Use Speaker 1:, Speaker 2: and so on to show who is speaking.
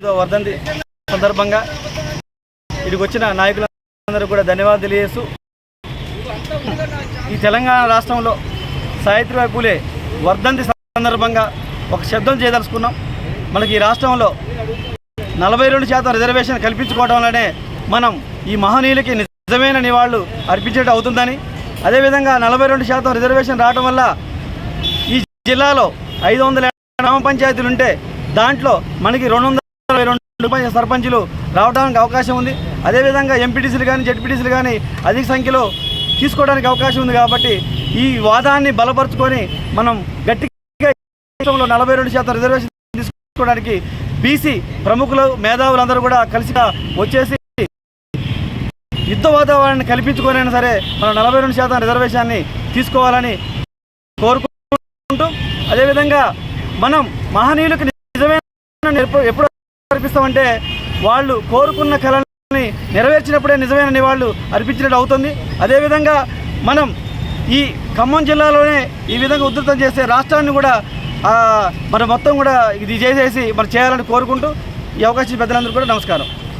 Speaker 1: వర్ధంతి సందర్భంగా ఇక్కడికి వచ్చిన నాయకులందరూ కూడా ధన్యవాదాలు తెలియజేస్తూ ఈ తెలంగాణ రాష్ట్రంలో సావిత్రిబాయి పూలే వర్ధంతి సందర్భంగా ఒక శబ్దం చేయదలుచుకున్నాం. మనకి ఈ రాష్ట్రంలో నలభై రెండు శాతం రిజర్వేషన్ కల్పించుకోవడం వల్లనే మనం ఈ మహనీయులకి నిజమైన నివాళులు అర్పించేట్టు అవుతుందని అదేవిధంగా నలభై రెండు శాతం రిజర్వేషన్ రావడం వల్ల ఈ జిల్లాలో ఐదు వందల గ్రామ పంచాయతీలు ఉంటే దాంట్లో మనకి రెండు వందల సర్పంచులు రావడానికి అవకాశం ఉంది. అదేవిధంగా ఎంపీటీసీలు కానీ జడ్పీటీసీలు కానీ అధిక సంఖ్యలో తీసుకోవడానికి అవకాశం ఉంది కాబట్టి ఈ వాదాన్ని బలపరుచుకొని మనం గట్టిగా నలభై రెండు శాతం రిజర్వేషన్ తీసుకోవడానికి బీసీ ప్రముఖులు మేధావులందరూ కూడా కలిసి వచ్చేసి యుద్ధ వాతావరణాన్ని కల్పించుకోనైనా సరే మనం నలభై రెండు శాతం రిజర్వేషన్ని తీసుకోవాలని కోరుకుంటూ అదేవిధంగా మనం మహనీయులకు నిజమైన ఎప్పుడు అర్పిస్తామంటే వాళ్ళు కోరుకున్న కళని నెరవేర్చినప్పుడే నిజమైన నివాళులు అర్పించినట్టు అవుతుంది. అదేవిధంగా మనం ఈ ఖమ్మం జిల్లాలోనే ఈ విధంగా ఉధృతం చేసే రాష్ట్రాన్ని కూడా మన మొత్తం కూడా ఇది చేసేసి మరి చేయాలని కోరుకుంటూ ఈ అవకాశం పెద్దలందరూ కూడా నమస్కారం.